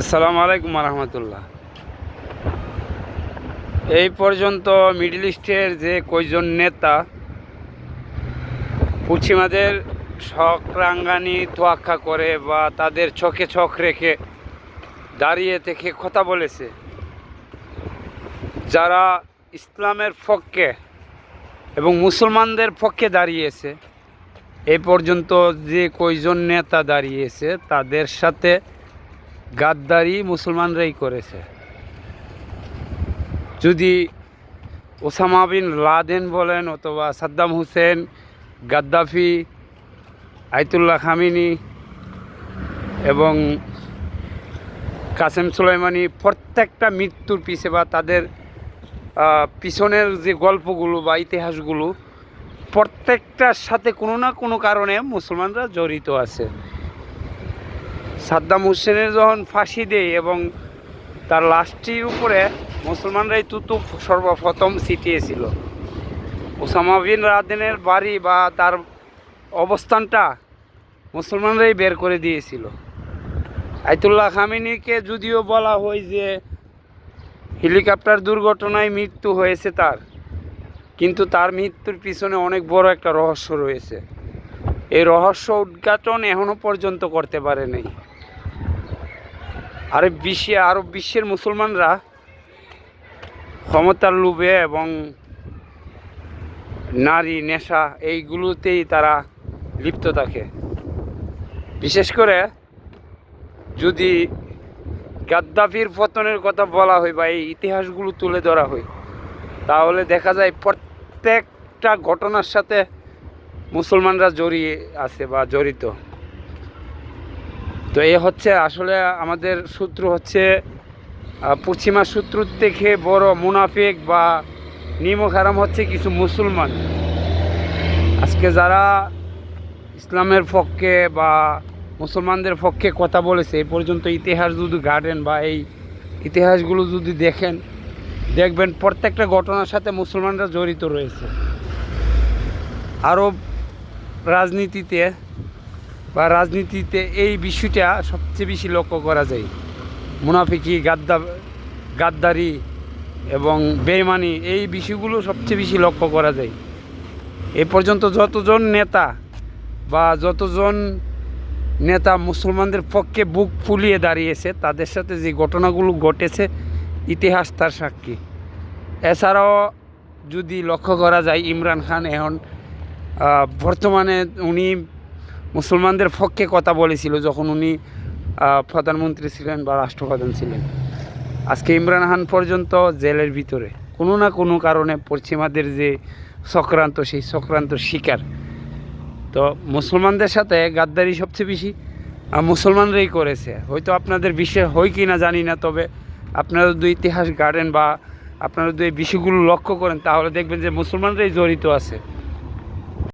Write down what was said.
আসসালামু আলাইকুম রহমতুল্লাহ এই পর্যন্ত মিডল ইস্টের যে কয়জন নেতা, পশ্চিমাদের সক্রাঙ্গানি তোয়াক্কা করে বা তাদের চোখে চোখ রেখে দাঁড়িয়ে থেকে কথা বলেছে, যারা ইসলামের পক্ষে এবং মুসলমানদের পক্ষে দাঁড়িয়েছে, এই পর্যন্ত যে কয়জন নেতা দাঁড়িয়েছে, তাদের সাথে গাদ্দারি মুসলমানরাই করেছে। যদি ওসামা বিন লাদেন বলেন অথবা Saddam Hussein, Gaddafi Ayatollah Khamenei এবং কাসেম সুলাইমানি প্রত্যেকটা মৃত্যুর পিছে বা তাদের পিছনের যে গল্পগুলো বা ইতিহাসগুলো, প্রত্যেকটার সাথে কোনো না কোনো কারণে মুসলমানরা জড়িত আছে। সাদ্দাম হোসেনের যখন ফাঁসি দেয় এবং তার লাশটির উপরে মুসলমানরাই তুতু সর্বপ্রথম ছিটিয়েছিল। ওসামা বিন রাদেনের বাড়ি বা তার অবস্থানটা মুসলমানরাই বের করে দিয়েছিল। আয়তুল্লাহ খামিনিকে যদিও বলা হয় যে হেলিকপ্টার দুর্ঘটনায় মৃত্যু হয়েছে তার, কিন্তু তার মৃত্যুর পিছনে অনেক বড় একটা রহস্য রয়েছে। এই রহস্য উদ্ঘাটন এখনও পর্যন্ত করতে পারে নাই আরে বিশ্বে, আরব বিশ্বের মুসলমানরা ক্ষমতার লোভে এবং নারী, নেশা, এইগুলোতেই তারা লিপ্ত থাকে। বিশেষ করে যদি গাদ্দাফির পতনের কথা বলা হয় বা এই ইতিহাসগুলো তুলে ধরা হয়, তাহলে দেখা যায় প্রত্যেকটা ঘটনার সাথে মুসলমানরা জড়িয়ে আছে বা জড়িত। তো এ হচ্ছে আসলে আমাদের সূত্র হচ্ছে পশ্চিমা সূত্র থেকে বড় মুনাফিক বা নিমক হারাম হচ্ছে কিছু মুসলমান। আজকে যারা ইসলামের পক্ষে বা মুসলমানদের পক্ষে কথা বলেছে এই পর্যন্ত ইতিহাস যদি ঘাটেন বা এই ইতিহাসগুলো যদি দেখেন, দেখবেন প্রত্যেকটা ঘটনার সাথে মুসলমানরা জড়িত রয়েছে। আরব রাজনীতিতে বা রাজনীতিতে এই বিষয়টা সবচেয়ে বেশি লক্ষ্য করা যায়। মুনাফিকি, গাদ্দা, গাদ্দারি এবং বেইমানি এই বিষয়গুলো সবচেয়ে বেশি লক্ষ্য করা যায়। এ পর্যন্ত যতজন নেতা বা যতজন নেতা মুসলমানদের পক্ষে বুক ফুলিয়ে দাঁড়িয়েছে, তাদের সাথে যে ঘটনাগুলো ঘটেছে, ইতিহাস তার সাক্ষী। এছাড়াও যদি লক্ষ্য করা যায়, ইমরান খান এখন বর্তমানে উনি মুসলমানদের পক্ষে কথা বলেছিল যখন উনি প্রধানমন্ত্রী ছিলেন বা রাষ্ট্রপ্রধান ছিলেন। আজকে ইমরান খান পর্যন্ত জেলের ভিতরে। কোনো না কোনো কারণে পশ্চিমাদের যে চক্রান্ত, সেই চক্রান্তর শিকার। তো মুসলমানদের সাথে গাদ্দারি সবচেয়ে বেশি মুসলমানরাই করেছে। হয়তো আপনাদের বিশ্বে হয় কি না জানি না, তবে আপনারা যদি ইতিহাস গার্ডেন বা আপনারা যদি বিষয়গুলো লক্ষ্য করেন, তাহলে দেখবেন যে মুসলমানরাই জড়িত আছে।